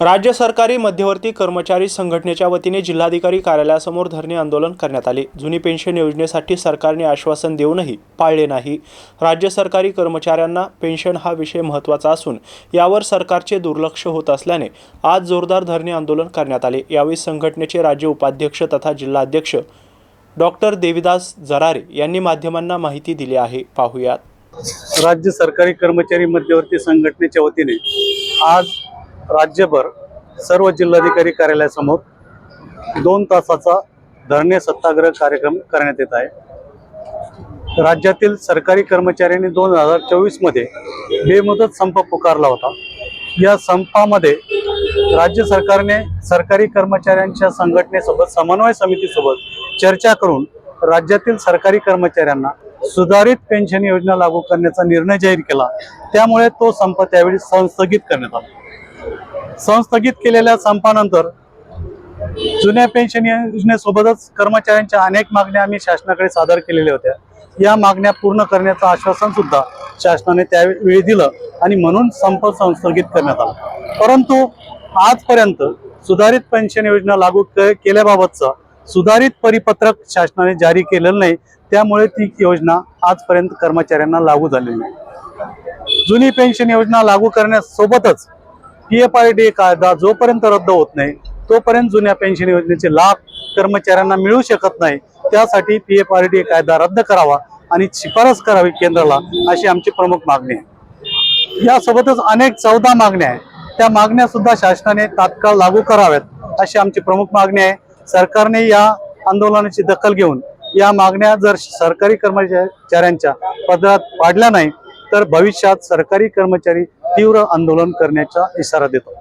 राज्य सरकारी मध्यवर्ती कर्मचारी संघटनेच्या वतीने जिल्हाधिकारी कार्यालयासमोर धरणे आंदोलन करण्यात आले. जुनी पेन्शन योजनेसाठी सरकारने आश्वासन देऊनही पाळले नाही. राज्य सरकारी कर्मचाऱ्यांना पेन्शन हा विषय महत्त्वाचा असून यावर सरकारचे दुर्लक्ष होत असल्याने आज जोरदार धरणे आंदोलन करण्यात आले. यावेळी संघटनेचे राज्य उपाध्यक्ष तथा जिल्हाध्यक्ष डॉक्टर देविदास जरारे यांनी माध्यमांना माहिती दिली आहे. पाहुयात. राज्य सरकारी कर्मचारी मध्यवर्ती संघटनेच्या वतीने आज राज्यभर सर्व जिल्हाधिकारी कार्यालयासमोर दोन तासाचा धरणे सत्याग्रह कार्यक्रम करण्यात येत आहे. राज्यातील सरकारी कर्मचाऱ्यांनी दोन हजार चोवीसमध्ये बेमुदत संप पुकारला होता. या संपामध्ये राज्य सरकारने सरकारी कर्मचाऱ्यांच्या संघटनेसोबत समन्वय समितीसोबत चर्चा करून राज्यातील सरकारी कर्मचाऱ्यांना सुधारित पेन्शन योजना लागू करण्याचा निर्णय जाहीर केला. त्यामुळे तो संप त्यावेळी संस्थगित करण्यात आला. संस्थगित केलेल्या संपानंतर जुन्या पेन्शन योजनेसोबतच कर्मचाऱ्यांच्या अनेक मागण्या आम्ही शासनाकडे सादर केलेल्या होत्या. या मागण्या पूर्ण करण्याचं आश्वासन सुद्धा शासनाने त्यावेळी दिलं आणि म्हणून संप संस्थगित करण्यात आला. परंतु आजपर्यंत सुधारित पेन्शन योजना लागू केल्याबाबतचं सुधारित परिपत्रक शासनाने जारी केलेलं नाही. त्यामुळे ती योजना आजपर्यंत कर्मचाऱ्यांना लागू झालेली नाही. जुनी पेन्शन योजना लागू करण्यासोबतच पी एफ आय डी कायदा जोपर्यंत रद्द होत नाही तोपर्यंत जुन्या पेन्शन योजनेचे लाभ कर्मचाऱ्यांना मिळू शकत नाही. त्यासाठी पी एफ आर डी कायदा रद्द करावा आणि शिफारस करावी केंद्राला अशी आमची प्रमुख मागणी आहे. यासोबतच अनेक चौदा मागण्या आहेत. त्या मागण्या सुद्धा शासनाने तात्काळ लागू कराव्यात अशी आमची प्रमुख मागणी आहे. सरकारने या आंदोलनाची दखल घेऊन या मागण्या जर सरकारी कर्मचाऱ्यांच्या पदरात पाडल्या नाही तर भविष्यात सरकारी कर्मचारी तीव्र आंदोलन करण्याचा इशारा देतो.